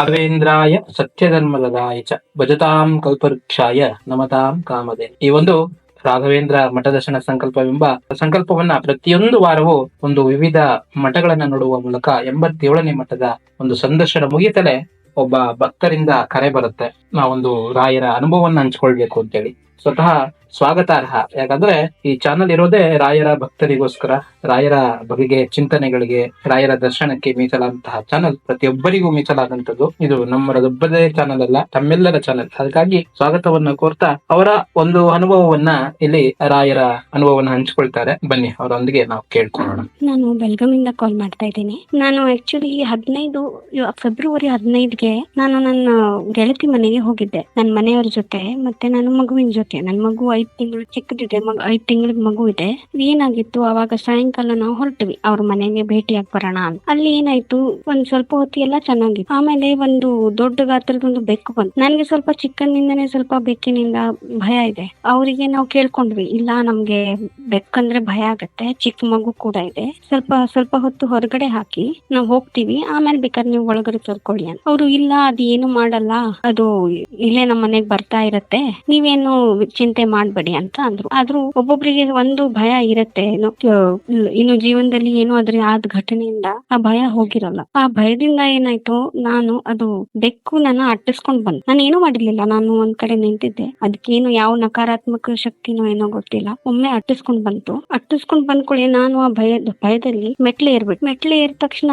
ರಾಘವೇಂದ್ರಾಯ ಸತ್ಯಧರ್ಮದಾಯ ಚ. ಭಜತಾಂ ಕಲ್ಪವೃಕ್ಷಾಯ ನಮತಾಂ ಕಾಮದೆ ಈ ಒಂದು ರಾಘವೇಂದ್ರ ಮಠದರ್ಶನ ಸಂಕಲ್ಪವೆಂಬ ಸಂಕಲ್ಪವನ್ನ ಪ್ರತಿಯೊಂದು ವಾರವೂ ಒಂದು ವಿವಿಧ ಮಠಗಳನ್ನ ನೋಡುವ ಮೂಲಕ ಎಂಬತ್ತೇಳನೇ ಮಠದ ಒಂದು ಸಂದರ್ಶನ ಮುಗಿಯತಲೇ ಒಬ್ಬ ಭಕ್ತರಿಂದ ಕರೆ ಬರುತ್ತೆ. ನಾವೊಂದು ರಾಯರ ಅನುಭವವನ್ನು ಹಂಚ್ಕೊಳ್ಬೇಕು ಅಂತೇಳಿ. ಸ್ವತಃ ಸ್ವಾಗತಾರ್ಹ. ಯಾಕಂದ್ರೆ ಈ ಚಾನಲ್ ಇರೋದೇ ರಾಯರ ಭಕ್ತರಿಗೋಸ್ಕರ, ರಾಯರ ಬಗೆಗೆ ಚಿಂತನೆಗಳಿಗೆ, ರಾಯರ ದರ್ಶನಕ್ಕೆ ಮೀಸಲಾದಂತಹ ಚಾನಲ್ ಪ್ರತಿಯೊಬ್ಬರಿಗೂ ಮೀಸಲಾದಂತದ್ದು ಇದು ನಮ್ಮದೊಬ್ಬದೇ ಚಾನಲ್ ಅಲ್ಲ, ತಮ್ಮೆಲ್ಲರ ಚಾನಲ್ ಅದಕ್ಕಾಗಿ ಸ್ವಾಗತವನ್ನ ಕೋರ್ತಾ ಅವರ ಒಂದು ಅನುಭವವನ್ನ ಇಲ್ಲಿ ರಾಯರ ಅನುಭವವನ್ನ ಹಂಚಿಕೊಳ್ತಾರೆ. ಬನ್ನಿ, ಅವರೊಂದಿಗೆ ನಾವು ಕೇಳ್ಕೊಳ್ಳೋಣ. ನಾನು ಬೆಳಗಾವಿಂದ ಕಾಲ್ ಮಾಡ್ತಾ ಇದ್ದೀನಿ. ನಾನು ಆಕ್ಚುಲಿ ಹದಿನೈದು ಫೆಬ್ರವರಿ ಹದಿನೈದ್ಗೆ ನಾನು ನನ್ನ ಗೆಳತಿ ಮನೆಗೆ ಹೋಗಿದ್ದೆ. ನನ್ನ ಮನೆಯವರ ಜೊತೆ, ಮತ್ತೆ ನನ್ನ ಮಗುವಿನ ಜೊತೆ. ನನ್ನ ಮಗು ತಿಂಗಳು ಚಿಕ್ಕದಿದೆ, ಮಗು, ಐದ್ ತಿಂಗಳ ಮಗು ಇದೆ ಏನಾಗಿತ್ತು? ಅವಾಗ ಸಾಯಂಕಾಲ ನಾವು ಹೊರಟ್ವಿ. ಅವ್ರ ಮನೆಗೆ ಭೇಟಿಯಾಗಿ ಬರೋಣ ಅಂತ. ಅಲ್ಲಿ ಏನಾಯ್ತು? ಒಂದ್ ಸ್ವಲ್ಪ ಹೊತ್ತಿ ಎಲ್ಲಾ ಚೆನ್ನಾಗಿತ್ತು. ಆಮೇಲೆ ಒಂದು ದೊಡ್ಡ ಗಾತ್ರದ ಒಂದು ಬೆಕ್ಕು ಬಂತು. ನನಗೆ ಸ್ವಲ್ಪ ಚಿಕ್ಕಂದಿಂದನೇ ಸ್ವಲ್ಪ ಬೆಕ್ಕಿನಿಂದ ಭಯ ಇದೆ. ಅವರಿಗೆ ನಾವು ಕೇಳ್ಕೊಂಡ್ವಿ, ಇಲ್ಲ ನಮ್ಗೆ ಬೆಕ್ಕಂದ್ರೆ ಭಯ ಆಗತ್ತೆ, ಚಿಕ್ಕ ಮಗು ಕೂಡ ಇದೆ. ಸ್ವಲ್ಪ ಸ್ವಲ್ಪ ಹೊತ್ತು ಹೊರಗಡೆ ಹಾಕಿ ನಾವು ಹೋಗ್ತೀವಿ. ಆಮೇಲೆ ಬೇಕಾದ್ರೆ ನೀವು ಒಳಗಡೆ ಕರ್ಕೊಳ್ಳಿ ಅಂತ. ಅವರು, ಇಲ್ಲ ಅದು ಏನು ಮಾಡಲ್ಲ. ಅದು ಇಲ್ಲೇ ನಮ್ಮ ಮನೆಗ್ ಬರ್ತಾ ಇರತ್ತೆ. ನೀವೇನು ಚಿಂತೆ ಮಾಡ್ಬೇಡಿ ಅಂತ ಅಂದ್ರು. ಆದ್ರೂ ಒಬ್ಬೊಬ್ರಿಗೆ ಒಂದು ಭಯ ಇರತ್ತೆ, ಏನು ಇನ್ನು ಜೀವನದಲ್ಲಿ ಏನು ಆದ್ರೆ ಆದ ಘಟನೆಯಿಂದ ಆ ಭಯ ಹೋಗಿರಲ್ಲ. ಆ ಭಯದಿಂದ ಏನಾಯ್ತು, ನಾನು ಅದು ಬೆಕ್ಕು ನನ್ನ ಅಟ್ಟಿಸ್ಕೊಂಡ್ ಬಂದ್. ನಾನು ಏನು ಮಾಡಿರ್ಲಿಲ್ಲ. ನಾನು ಒಂದ್ ಕಡೆ ನಿಂತಿದ್ದೆ. ಅದಕ್ಕೇನು ಯಾವ ನಕಾರಾತ್ಮಕ ಶಕ್ತಿನೋ ಏನೋ ಗೊತ್ತಿಲ್ಲ. ಒಮ್ಮೆ ಅಟ್ಟಿಸ್ಕೊಂಡ್ ಬಂತು. ಅಟ್ಟಿಸ್ಕೊಂಡ್ ಬಂದ್ಕೊಳ್ಳಿ ನಾನು ಆ ಭಯ ಭಯದಲ್ಲಿ ಮೆಟ್ಲೆ ಏರ್ಬಿಟ್ಟು. ಮೆಟ್ಲೆ ಏರ್ ತಕ್ಷಣ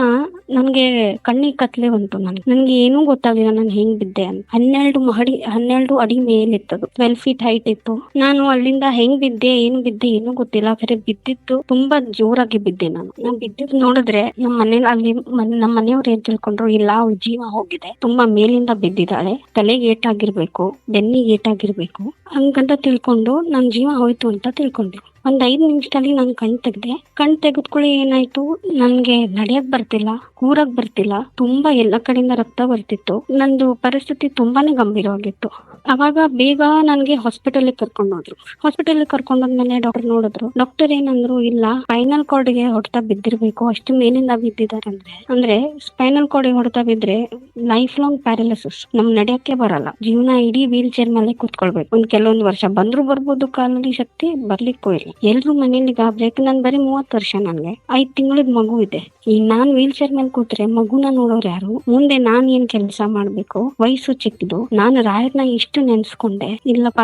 ನನ್ಗೆ ಕಣ್ಣಿಗೆ ಕತ್ಲೆ ಬಂತು ನನ್ಗೆ. ನನ್ಗೆ ಏನೂ ಗೊತ್ತಾಗ್ಲಿಲ್ಲ ನಾನು ಹೆಂಗ್ ಬಿದ್ದೆ ಅಂತ. ಹನ್ನೆರಡು ಮಹಡಿ, ಹನ್ನೆರಡು ಅಡಿ ಮೇಲಿತ್ತದು. ಟ್ವೆಲ್ ಫೀಟ್ ಹೈಟ್ ಇತ್ತು. ನಾನು ಅಲ್ಲಿಂದ ಹೆಂಗ್ ಬಿದ್ದೆ, ಏನು ಬಿದ್ದೆ ಏನೂ ಗೊತ್ತಿಲ್ಲ. ಖರೆ ಬಿದ್ದಿತ್ತು ತುಂಬಾ ಜೋರಾಗಿ ಬಿದ್ದೆ ನಾನು. ನಾನ್ ಬಿದ್ದಿದ್ ನೋಡಿದ್ರೆ ನಮ್ಮ ಮನೇಲಿ ಅಲ್ಲಿ ನಮ್ಮ ಮನೆಯವ್ರು ಏನ್ ತಿಳ್ಕೊಂಡ್ರು, ಇಲ್ಲ, ಅವ್ಳ ಜೀವ ಹೋಗಿದೆ. ತುಂಬಾ ಮೇಲಿಂದ ಬಿದ್ದಿದ್ದಾಳೆ. ತಲೆಗೆ ಏಟಾಗಿರ್ಬೇಕು, ಬೆನ್ನಿಗೆ ಏಟಾಗಿರ್ಬೇಕು. ಹಂಗಂತ ತಿಳ್ಕೊಂಡು ನನ್ ಜೀವ ಹೋಯ್ತು ಅಂತ ತಿಳ್ಕೊಂಡೆ ಒಂದ್ ಐದು ನಿಮಿಷದಲ್ಲಿ ನಾನು ಕಣ್ ತೆಗ್ದೆ. ಕಣ್ ತೆಗೆದ್ಕೊಳ್ಳಿ ಏನಾಯ್ತು? ನನ್ಗೆ ನಡೆಯಕ್ ಬರ್ತಿಲ್ಲ, ಕೂರಕ್ ಬರ್ತಿಲ್ಲ. ತುಂಬಾ ಎಲ್ಲ ಕಡೆಯಿಂದ ರಕ್ತ ಬರ್ತಿತ್ತು. ನಂದು ಪರಿಸ್ಥಿತಿ ತುಂಬಾನೇ ಗಂಭೀರವಾಗಿತ್ತು. ಅವಾಗ ಬೇಗ ನನ್ಗೆ ಹಾಸ್ಪಿಟಲ್ ಕರ್ಕೊಂಡು ಹೋದ್ರು ಹಾಸ್ಪಿಟಲ್ ಕರ್ಕೊಂಡ್ ಹೋದ್ಮೇಲೆ ಡಾಕ್ಟರ್ ನೋಡಿದ್ರು. ಡಾಕ್ಟರ್ ಏನಂದ್ರು, ಇಲ್ಲ ಸ್ಪೈನಲ್ಗೆ ಹೊಡೆತ ಬಿದ್ದಿರ್ಬೇಕು. ಅಷ್ಟು ಮೇಲಿಂದ ಬಿದ್ದಿದ್ದಾರೆ ಅಂದ್ರೆ. ಅಂದ್ರೆ ಸ್ಪೈನಲ್ಗೆ ಹೊಡೆತ ಬಿದ್ರೆ ಲೈಫ್ ಲಾಂಗ್ ಪ್ಯಾರಾಲಿಸಿಸ್ ನಮ್ ನಡೆಯಕ್ಕೆ ಬರಲ್ಲ. ಜೀವನ ಇಡೀ ವೀಲ್ ಚೇರ್ ಮೇಲೆ ಕೂತ್ಕೊಳ್ಬೇಕು. ಒಂದ್ ಕೆಲವೊಂದು ವರ್ಷ ಬಂದ್ರು ಬರ್ಬೋದು ಕಾಲಲ್ಲಿ ಶಕ್ತಿ, ಬರ್ಲಿಕ್ಕೂ ಇಲ್ಲ. ಎಲ್ರು ಮನೇಲಿ ಗಾಬ್ರಿ ಯಾಕೆ ನಾನು ಬರೀ ಮೂವತ್ತು ವರ್ಷ ನನಗೆ. ಐದು ತಿಂಗಳಿದ ಮಗು ಇದೆ. ಈಗ ನಾನು ವೀಲ್ ಚೇರ್ ಮೇಲೆ ಕೂತ್ರೆ ಮಗುನ ನೋಡೋರು ಯಾರು? ಮುಂದೆ ನಾನು ಏನ್ ಕೆಲಸ ಮಾಡ್ಬೇಕು? ವಯಸ್ಸು ಚಿಕ್ಕದು ನಾನು ರಾಯರ್ನ ಇಷ್ಟು ನೆನ್ಸ್ಕೊಂಡೆ. ಇಲ್ಲಪ್ಪ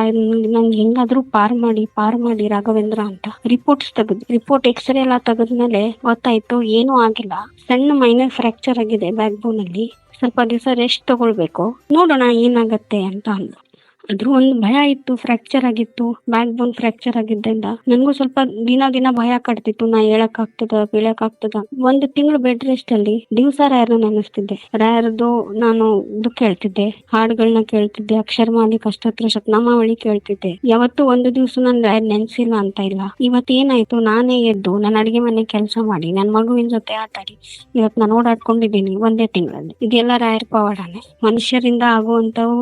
ನಂಗೆ ಹೆಂಗಾದ್ರೂ ಪಾರ್ ಮಾಡಿ ಪಾರ್ ಮಾಡಿ ರಾಘವೇಂದ್ರ ಅಂತ ರಿಪೋರ್ಟ್ಸ್ ತೆಗೆದು ರಿಪೋರ್ಟ್ ಎಕ್ಸ್ರೇ ಎಲ್ಲ ತೆಗೆದ್ಮೇಲೆ ಗೊತ್ತಾಯ್ತು, ಏನೂ ಆಗಿಲ್ಲ. ಸಣ್ಣ ಮೈನರ್ ಫ್ರಾಕ್ಚರ್ ಆಗಿದೆ ಬ್ಯಾಕ್ ಬೋನ್ ಅಲ್ಲಿ. ಸ್ವಲ್ಪ ದಿವಸ ರೆಸ್ಟ್ ತಗೊಳ್ಬೇಕು. ನೋಡೋಣ ಏನಾಗತ್ತೆ ಅಂತ ಅಂದ್ರು ಅದ್ರ ಒಂದು ಭಯ ಇತ್ತು ಫ್ರಾಕ್ಚರ್ ಆಗಿತ್ತು ಬ್ಯಾಕ್ ಬೋನ್ ಫ್ರಾಕ್ಚರ್ ಆಗಿದ್ದರಿಂದ. ನನಗೂ ಸ್ವಲ್ಪ ದಿನ ದಿನ ಭಯ ಕಟ್ತಿತ್ತು, ನಾ ಹೇಳಕ್ ಆಗ್ತದ ಬೀಳಕ್ ಆಗ್ತದ ಒಂದು ತಿಂಗಳು ಬೆಡ್ ರೆಸ್ಟ್ ಅಲ್ಲಿ ದಿವಸ ರಾಯರ್ನ ನೆನೆಸ್ತಿದ್ದೆ. ರಾಯರ್ದು ನಾನು ಇದು ಕೇಳ್ತಿದ್ದೆ ಹಾಡುಗಳನ್ನ ಕೇಳ್ತಿದ್ದೆ ಅಕ್ಷರಮಾಲಿ ಕಷ್ಟತ್ರ ಶತನಾಮಾವಳಿ ಕೇಳ್ತಿದ್ದೆ. ಯಾವತ್ತು ಒಂದು ದಿವಸ ನಾನು ರಾಯರ್ ನೆನ್ಸಿಲ್ಲ ಅಂತ ಇಲ್ಲ. ಇವತ್ತು ಏನಾಯ್ತು, ನಾನೇ ಎದ್ದು ನನ್ನ ಅಡಿಗೆ ಮನೆ ಕೆಲಸ ಮಾಡಿ ನನ್ನ ಮಗುವಿನ ಜೊತೆ ಆಟಾಡಿ ಇವತ್ತು ನಾನು ಓಡಾಡ್ಕೊಂಡಿದ್ದೀನಿ ಒಂದೇ ತಿಂಗಳಲ್ಲಿ. ಇದೆಲ್ಲ ರಾಯರ್ ಪವಾಡನೆ. ಮನುಷ್ಯರಿಂದ ಆಗುವಂತವು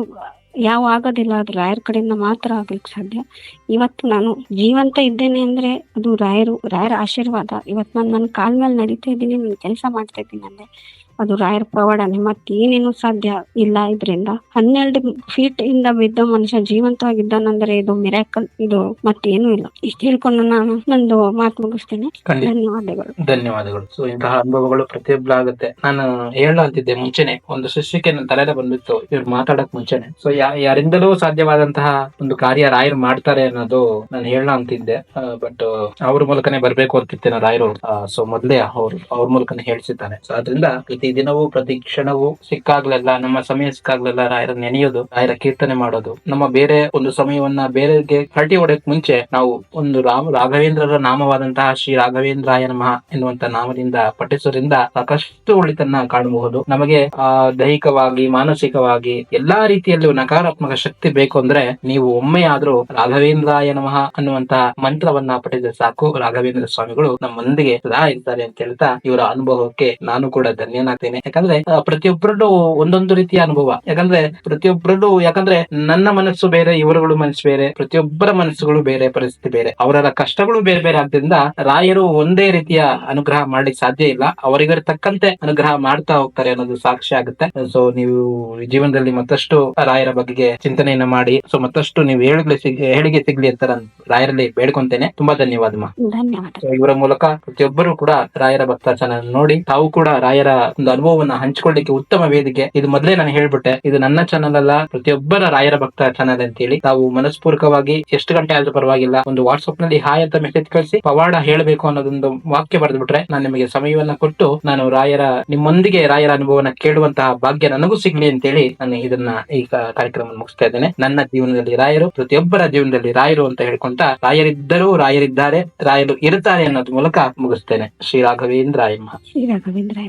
ಯಾವ ಆಗೋದಿಲ್ಲ, ಅದು ರಾಯರ್ ಕಡೆಯಿಂದ ಮಾತ್ರ ಆಗ್ಲಿಕ್ಕೆ ಸಾಧ್ಯ. ಇವತ್ತು ನಾನು ಜೀವಂತ ಇದ್ದೇನೆ ಅಂದ್ರೆ ಅದು ರಾಯರು, ರಾಯರ ಆಶೀರ್ವಾದ. ಇವತ್ತು ನಾನು ನನ್ನ ಕಾಲ್ ಮೇಲೆ ನಡೀತಾ ಇದ್ದೀನಿ, ನಾನು ಕೆಲಸ ಮಾಡ್ತಾ ಇದ್ದೀನಿ ಅಂದ್ರೆ ಅದು ರಾಯರ ಪವಾಡನೆ ಮತ್ತೇನೇನು ಸಾಧ್ಯ ಇಲ್ಲ ಇದ್ರಿಂದ? ಹನ್ನೆರಡು ಫೀಟ್ ಇಂದ ಬಿದ್ದ ಮನುಷ್ಯ ಜೀವಂತವಾಗಿದ್ದಾನಂದ್ರೆ ಇದು ಮಿರಾಕಲ್ ಇದು ಮತ್ತೇನು ಇಲ್ಲ. ಇಷ್ಟು ಹೇಳ್ಕೊಂಡು ನಾನು ನಂದು ಮಾತು ಮುಗಿಸ್ತೇನೆ. ಧನ್ಯವಾದಗಳು. ಧನ್ಯವಾದಗಳು. ಸೊ ಇಂತಹ ಅನುಭವಗಳು ಪ್ರತಿಯೊಬ್ಬರು ಆಗುತ್ತೆ. ನಾನು ಹೇಳಂತಿದ್ದೆ ಮುಂಚೆನೆ ಒಂದು ಶಿಷ್ಯಕ್ಕೆ ನನ್ನ ತಲೆ ಬಂದಿತ್ತು ಇವ್ರು ಮಾತಾಡಕ್ ಮುಂಚೆನೆ. ಸೊ ಯಾರಿಂದಲೂ ಸಾಧ್ಯವಾದಂತಹ ಒಂದು ಕಾರ್ಯ ರಾಯರು ಮಾಡ್ತಾರೆ ಅನ್ನೋದು ನಾನು ಹೇಳ ಅಂತಿದ್ದೆ. ಬಟ್ ಅವ್ರ ಮೂಲಕನೇ ಬರ್ಬೇಕು ಅಂತಿದ್ದೆ ನಾ ರಾಯರು ಸೊ ಮೊದ್ಲೇ ಅವ್ರು ಅವ್ರ ಮೂಲಕನೇ ಹೇಳ್ಸಿದ್ದಾನೆ ಸೊ ಅದರಿಂದ ಪ್ರತಿ ದಿನವೂ ಪ್ರತಿ ಕ್ಷಣವೂ ಸಿಕ್ಕಾಗ್ಲೆಲ್ಲ, ನಮ್ಮ ಸಮಯ ಸಿಕ್ಕಾಗ್ಲೆಲ್ಲ ರಾಯರ ನೆನೆಯೋದು ರಾಯರ ಕೀರ್ತನೆ ಮಾಡೋದು. ನಮ್ಮ ಬೇರೆ ಒಂದು ಸಮಯವನ್ನ ಬೇರೆಗೆ ಹರಟಿ ಹೊಡೆಯಕ್ ಮುಂಚೆ ನಾವು ಒಂದು ರಾಮ, ರಾಘವೇಂದ್ರರ ನಾಮವಾದಂತಹ ಶ್ರೀ ರಾಘವೇಂದ್ರಾಯ ನಮಃ ಎನ್ನುವಂತ ನಾಮದಿಂದ ಪಠಿಸೋದ್ರಿಂದ ಸಾಕಷ್ಟು ಒಳಿತನ್ನ ಕಾಣಬಹುದು. ನಮಗೆ, ಆ, ದೈಹಿಕವಾಗಿ, ಮಾನಸಿಕವಾಗಿ ಎಲ್ಲಾ ರೀತಿಯಲ್ಲೂ ನಕಾರಾತ್ಮಕ ಶಕ್ತಿ ಬೇಕು ಅಂದ್ರೆ ನೀವು ಒಮ್ಮೆ ಆದ್ರೂ ರಾಘವೇಂದ್ರಾಯ ನಮಃ ಅನ್ನುವಂತಹ ಮಂತ್ರವನ್ನ ಪಠಿಸಿದ್ರೆ ಸಾಕು. ರಾಘವೇಂದ್ರ ಸ್ವಾಮಿಗಳು ನಮ್ಮೊಂದಿಗೆ ಸದಾ ಇರ್ತಾರೆ ಅಂತ ಹೇಳ್ತಾ ಇವರ ಅನುಭವಕ್ಕೆ ನಾನು ಕೂಡ ಧನ್ಯನಾಗ್ತೀನಿ. ಆಗ್ತೇನೆ ಯಾಕಂದ್ರೆ ಪ್ರತಿಯೊಬ್ಬರಲ್ಲೂ ಒಂದೊಂದು ರೀತಿಯ ಅನುಭವ. ಯಾಕಂದ್ರೆ ಪ್ರತಿಯೊಬ್ಬರಲ್ಲೂ ಯಾಕಂದ್ರೆ ನನ್ನ ಮನಸ್ಸು ಬೇರೆ ಇವರುಗಳು ಮನಸ್ಸು ಬೇರೆ ಪ್ರತಿಯೊಬ್ಬರ ಮನಸ್ಸುಗಳು ಬೇರೆ ಪರಿಸ್ಥಿತಿ ಬೇರೆ. ಅವರ ಕಷ್ಟಗಳು ಬೇರೆ ಬೇರೆ ಆದ್ರಿಂದ ರಾಯರು ಒಂದೇ ರೀತಿಯ ಅನುಗ್ರಹ ಮಾಡ್ಲಿಕ್ಕೆ ಸಾಧ್ಯ ಇಲ್ಲ. ಅವರಿಗರ ತಕ್ಕಂತೆ ಅನುಗ್ರಹ ಮಾಡ್ತಾ ಹೋಗ್ತಾರೆ ಅನ್ನೋದು ಸಾಕ್ಷಿ ಆಗುತ್ತೆ. ಸೊ ನೀವು ಜೀವನದಲ್ಲಿ ಮತ್ತಷ್ಟು ರಾಯರ ಬಗ್ಗೆ ಚಿಂತನೆಯನ್ನ ಮಾಡಿ ಸೊ ಮತ್ತಷ್ಟು ನೀವು ಹೇಳಿಗೆ ಸಿಗ್ ಹೇಳಿಗೆ ಸಿಗ್ಲಿ ಅಂತ ನಾನು ರಾಯರಲ್ಲಿ ಬೇಡ್ಕೊಂತೇನೆ. ತುಂಬಾ ಧನ್ಯವಾದ ಮಾ. ಧನ್ಯವಾದ. ಇವರ ಮೂಲಕ ಪ್ರತಿಯೊಬ್ಬರು ಕೂಡ ರಾಯರ ಭಕ್ತ ಚಾನಲ್ ನೋಡಿ ತಾವು ಕೂಡ ರಾಯರ ಒಂದು ಅನುಭವವನ್ನ ಹಂಚಿಕೊಳ್ಳಿಕ್ಕೆ ಉತ್ತಮ ವೇದಿಕೆ. ಇದು ಮೊದಲೇ ನಾನು ಹೇಳ್ಬಿಟ್ಟೆ. ಇದು ನನ್ನ ಚಾನಲ್ ಅಲ್ಲ, ಪ್ರತಿಯೊಬ್ಬರ ರಾಯರ ಭಕ್ತ ಚಾನಲ್ ಅಂತ ಹೇಳಿ ತಾವು ಮನಸ್ಪೂರ್ವಕವಾಗಿ ಎಷ್ಟು ಗಂಟೆ ಆದ್ರೂ ಪರವಾಗಿಲ್ಲ. ಒಂದು ವಾಟ್ಸ್ಆಪ್ನಲ್ಲಿ ಹಾಯ್ ಅಂತ ಮೆಸೇಜ್ ಕಳಿಸಿ, ಪವಾಡ ಹೇಳಬೇಕು ಅನ್ನೋದೊಂದು ವಾಕ್ಯ ಬರೆದು ಬಿಟ್ರೆ ನಾನು ನಿಮಗೆ ಸಮಯವನ್ನ ಕೊಟ್ಟು, ನಾನು ರಾಯರ, ನಿಮ್ಮೊಂದಿಗೆ ರಾಯರ ಅನುಭವನ ಕೇಳುವಂತಹ ಭಾಗ್ಯ ನನಗೂ ಸಿಗ್ಲಿ ಅಂತ ಹೇಳಿ ನಾನು ಇದನ್ನ ಈ ಕಾರ್ಯಕ್ರಮ ಮುಗಿಸ್ತಾ ಇದ್ದೇನೆ. ನನ್ನ ಜೀವನದಲ್ಲಿ ರಾಯರು, ಪ್ರತಿಯೊಬ್ಬರ ಜೀವನದಲ್ಲಿ ರಾಯರು ಅಂತ ಹೇಳ್ಕೊಂತ ರಾಯರಿದ್ದರೂ ರಾಯರಿದ್ದಾರೆ, ರಾಯರು ಇರುತ್ತಾರೆ ಅನ್ನೋದ್ ಮೂಲಕ ಮುಗಿಸ್ತೇನೆ. ಶ್ರೀ ರಾಘವೇಂದ್ರ ಶ್ರೀ ರಾಘವೇಂದ್ರಾಯ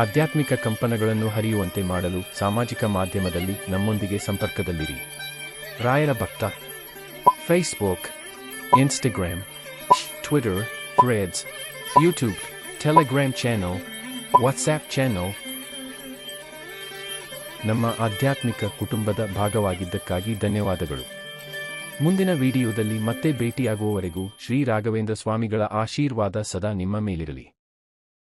ಆಧ್ಯಾತ್ಮಿಕ ಕಂಪನಗಳನ್ನು ಹರಿಯುವಂತೆ ಮಾಡಲು ಸಾಮಾಜಿಕ ಮಾಧ್ಯಮದಲ್ಲಿ ನಮ್ಮೊಂದಿಗೆ ಸಂಪರ್ಕದಲ್ಲಿರಿ. ರಾಯರ ಭಕ್ತ Facebook Instagram Twitter Threads YouTube Telegram channel WhatsApp channel ನಮ್ಮ ಆಧ್ಯಾತ್ಮಿಕ ಕುಟುಂಬದ ಭಾಗವಾಗಿದ್ದಕ್ಕಾಗಿ ಧನ್ಯವಾದಗಳು. ಮುಂದಿನ ವಿಡಿಯೋದಲ್ಲಿ ಮತ್ತೆ ಭೇಟಿಯಾಗುವವರೆಗೂ ಶ್ರೀ ರಾಘವೇಂದ್ರ ಸ್ವಾಮಿಗಳ ಆಶೀರ್ವಾದ ಸದಾ ನಿಮ್ಮ ಮೇಲಿರಲಿ.